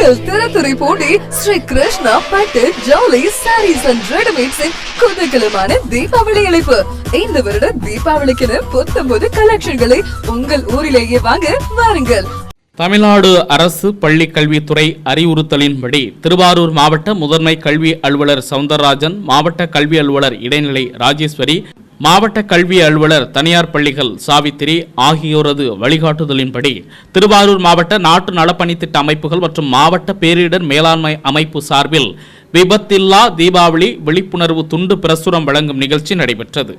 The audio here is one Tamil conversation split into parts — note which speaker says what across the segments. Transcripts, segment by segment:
Speaker 1: உங்கள் திறத்துறை போட்டி ஸ்ரீ கிருஷ்ணா பட்டு ஜவுளி சாரீஸ் அண்ட் ரெடிமேட்ஸின் குதகலமான தீபாவளி அழைப்பு இந்த வருட தீபாவளிக்கென புத்தம்போது கலெக்ஷன்களை உங்கள் ஊரிலேயே வாங்க வாருங்கள்.
Speaker 2: தமிழ்நாடு அரசு பள்ளி கல்வித்துறை அறிவுறுத்தலின்படி திருவாரூர் மாவட்ட முதன்மை கல்வி அலுவலர் சவுந்தரராஜன் மாவட்ட கல்வி அலுவலர் இடைநிலை ராஜேஸ்வரி மாவட்ட கல்வி அலுவலர் தனியார் பள்ளிகள் சாவித்திரி ஆகியோரது வழிகாட்டுதலின்படி திருவாரூர் மாவட்ட நாட்டு நலப்பணித்திட்ட அமைப்புகள் மற்றும் மாவட்ட பேரிடர் மேலாண்மை அமைப்பு சார்பில் விபத்தில்லா தீபாவளி விழிப்புணர்வு துண்டு பிரசுரம் வழங்கும் நிகழ்ச்சி நடைபெற்றது.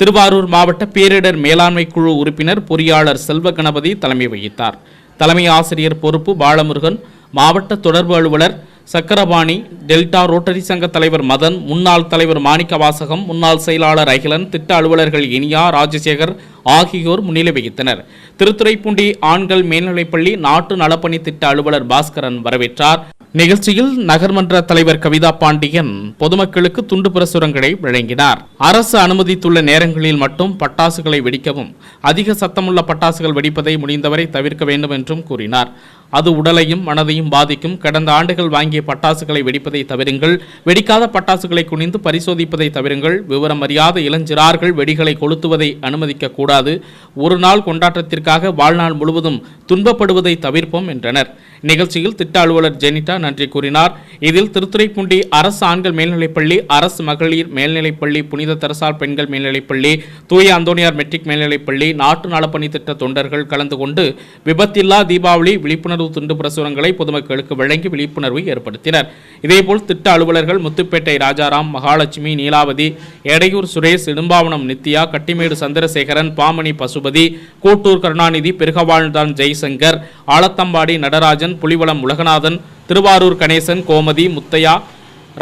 Speaker 2: திருவாரூர் மாவட்ட பேரிடர் மேலாண்மை குழு உறுப்பினர் பொறியாளர் செல்வ கணபதி தலைமை வகித்தார். தலைமை ஆசிரியர் பொறுப்பு பாலமுருகன் மாவட்ட தொடர்பு அலுவலர் சக்கரபாணி டெல்டா ரோட்டரி சங்க தலைவர் மதன் முன்னாள் தலைவர் மாணிக்க வாசகம் முன்னாள் செயலாளர் அகிலன் திட்ட அலுவலர்கள் இனியா ராஜசேகர் ஆகியோர் முன்னிலை வகித்தனர். திருத்துறைப்பூண்டி ஆண்கள் மேல்நிலைப்பள்ளி நாட்டு நலப்பணி திட்ட அலுவலர் பாஸ்கரன் வரவேற்றார். நிகழ்ச்சியில் நகர்மன்ற தலைவர் கவிதா பாண்டியன் பொதுமக்களுக்கு துண்டு பிரசுரங்களை வழங்கினார். அரசு அனுமதித்துள்ள நேரங்களில் மட்டும் பட்டாசுகளை வெடிக்கவும் அதிக சத்தமுள்ள பட்டாசுகள் வெடிப்பதை முடிந்தவரை தவிர்க்க வேண்டும் என்றும் கூறினார். அது உடலையும் மனதையும் பாதிக்கும். கடந்த ஆண்டுகள் வாங்கிய பட்டாசுகளை வெடிப்பதை தவிருங்கள். வெடிக்காத பட்டாசுகளை குனிந்து பரிசோதிப்பதை தவிருங்கள். விவரம் அறியாத இளஞ்சிறார்கள் வெடிகளை கொளுத்துவதை அனுமதிக்க கூடாது. ஒரு நாள் கொண்டாட்டத்திற்காக வாழ்நாள் முழுவதும் துன்பப்படுவதை தவிர்ப்போம் என்றனர். நிகழ்ச்சியில் திட்ட அலுவலர் ஜெனிட்டா நன்றி கூறினார். இதில் திருத்துறைப்பூண்டி அரசு ஆண்கள் மேல்நிலைப்பள்ளி அரசு மகளிர் மேல்நிலைப்பள்ளி புனித தரசால் பெண்கள் மேல்நிலைப்பள்ளி தூய அந்தோனியார் மெட்ரிக் மேல்நிலைப்பள்ளி நாட்டு நலப்பணி திட்ட தொண்டர்கள் கலந்து கொண்டு விபத்தில்லா தீபாவளி விழிப்புணர்வு துண்டு பிரசுரங்களை பொதுமக்களுக்கு வழங்கி விழிப்புணர்வை ஏற்படுத்தினர். இதேபோல் திட்ட அலுவலர்கள் முத்துப்பேட்டை ராஜாராம் மகாலட்சுமி நீலாவதி எடையூர் சுரேஷ் இடும்பாவனம் நித்யா கட்டிமேடு சந்திரசேகரன் பாமணி பசுபதி கூட்டூர் கருணாநிதி பெருகவாழ்ந்தான் ஜெய்சங்கர் ஆலத்தம்பாடி நடராஜன் புலிவளம் உலகநாதன் திருவாரூர் கணேசன் கோமதி முத்தையா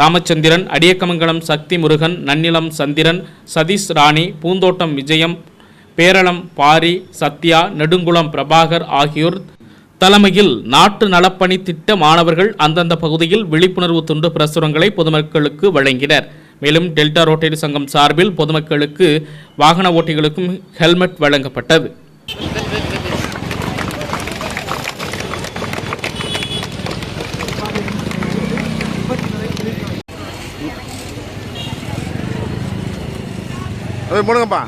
Speaker 2: ராமச்சந்திரன் அடியக்கமங்கலம் சக்தி முருகன் நன்னிலம் சந்திரன் சதீஷ் ராணி பூந்தோட்டம் விஜயம் பேரளம் பாரி சத்யா நெடுங்குளம் பிரபாகர் ஆகியோர் தலைமையில் நாட்டு நலப்பணி திட்ட மாணவர்கள் அந்தந்த பகுதியில் விழிப்புணர்வு துண்டு பிரசுரங்களை பொதுமக்களுக்கு வழங்கினர். மேலும் டெல்டா ரோட்டரி சங்கம் சார்பில் பொதுமக்களுக்கு வாகன ஓட்டிகளுக்கும் ஹெல்மெட் வழங்கப்பட்டது.
Speaker 3: அது போடுங்கப்பா.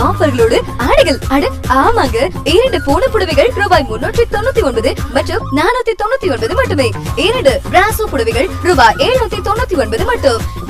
Speaker 1: ஆஃபர்களோடு ஆடைகள். அட ஆமாங்க. இரண்டு பூன புடவைகள் ரூபாய் முன்னூற்றி தொண்ணூத்தி ஒன்பது மற்றும் நானூத்தி தொண்ணூத்தி ஒன்பது மட்டுமே. இரண்டு பிராசோ புடவைகள் ரூபாய் எழுநூத்தி தொண்ணூத்தி ஒன்பது மட்டும்.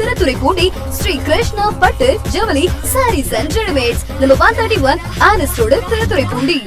Speaker 1: திருத்துறை பூண்டி ஸ்ரீ கிருஷ்ணா பட்டு ஜவுளி sarees and readymades number one thirty one ஆனஸ்டோடு Thiruthurai Poondi